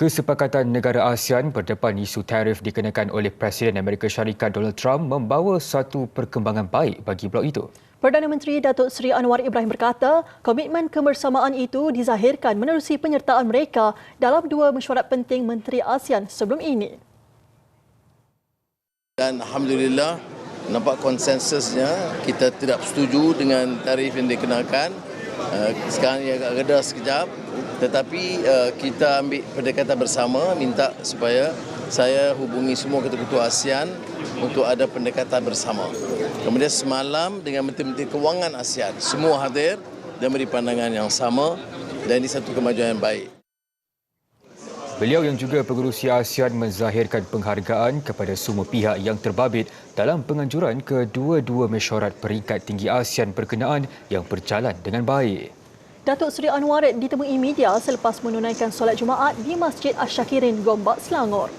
Kesepakatan negara ASEAN berdepan isu tarif dikenakan oleh Presiden Amerika Syarikat Donald Trump membawa satu perkembangan baik bagi blok itu. Perdana Menteri Datuk Seri Anwar Ibrahim berkata, komitmen kebersamaan itu dizahirkan menerusi penyertaan mereka dalam dua mesyuarat penting Menteri ASEAN sebelum ini. Dan Alhamdulillah, nampak konsensusnya kita tidak setuju dengan tarif yang dikenakan. Eh, sekarang ia agak reda sekejap tetapi uh, kita ambil pendekatan bersama minta supaya saya hubungi semua ketua-ketua ASEAN untuk ada pendekatan bersama. Kemudian semalam dengan Menteri-Menteri Kewangan ASEAN semua hadir dan beri pandangan yang sama dan ini satu kemajuan yang baik. Beliau yang juga pengerusi ASEAN menzahirkan penghargaan kepada semua pihak yang terbabit dalam penganjuran kedua-dua mesyuarat peringkat tinggi ASEAN berkenaan yang berjalan dengan baik. Datuk Seri Anwar ditemui media selepas menunaikan solat Jumaat di Masjid Asyakirin, Gombak, Selangor.